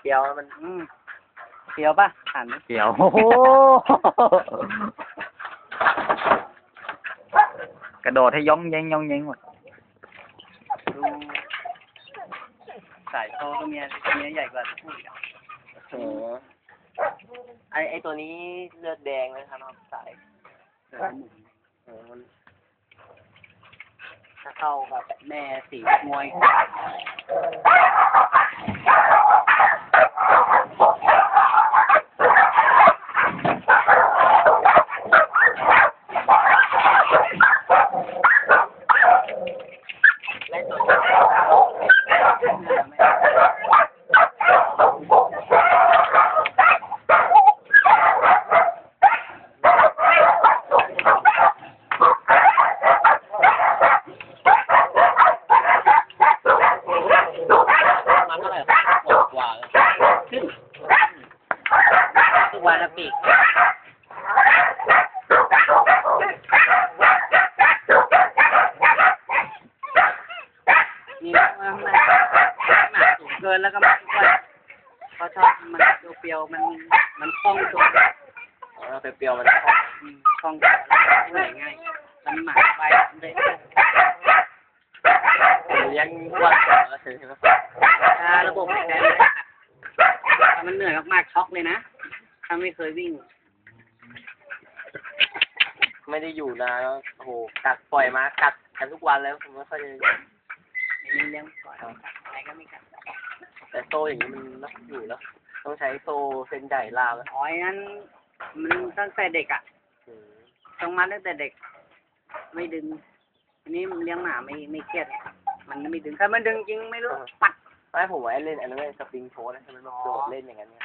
เปรียวมันอืมเสียวป่ะหันดิเดี๋ยวโอ้โหกระโดดให้ย่องเย้งย่องเย้งหมดดูสายโตก็เมียเมียใหญ่กว่าผู้อีกอะโอ้ไอไอตัวนี้เลือดแดงนะครับสายเสือหมุนโอ้มันถ้าเข้ากับแม่สีมวย และตัวนี้มันเท่าไหร่หกกว่าเลย ขึ้นทุกวันละปีกนี่มันมันหนาสูงเกินแล้วก็ไม่ค่อยเพราะชอบมันเปรียวๆมันมันคล่องตัวอ๋อเปรียวๆมันอืมคล่องตัวเหนื่อยง่ายมันหมาไปเลยเลี้ยงอ้วนกว่าใช่ไหมถ้าระบบหายใจ มันถ้ามันเหนื่อยมากๆช็อกเลยนะ ถ้าไม่เคยวิ่ง ไม่ได้อยู่นานแล้วโอ้โหกัดปล่อยมากัดกันทุกวันแล้วผมไม่ค่อยจะอันนี้เลี้ยงก่อนอะไรก็ไม่กัดแต่โซ่อย่างนี้มันไม่อยู่แล้ว ต้องใช้โซ่เส้นใหญ่ลาวแล้วอ๋อนั้น มันตั้งแต่เด็กอะอืมต้องมาตั้งแต่เด็ก ไม่ดึง อันนี้มันเลี้ยงหมาไม่ไม่เครียด มันไม่ดึงถ้ามันดึงจริงไม่รู้ปัด ไม่ผมว่าอ้เล่นอันเล่นสปริงโชว์นะช่ไมมัโดดเล่นอย่างนั้นเนี่ย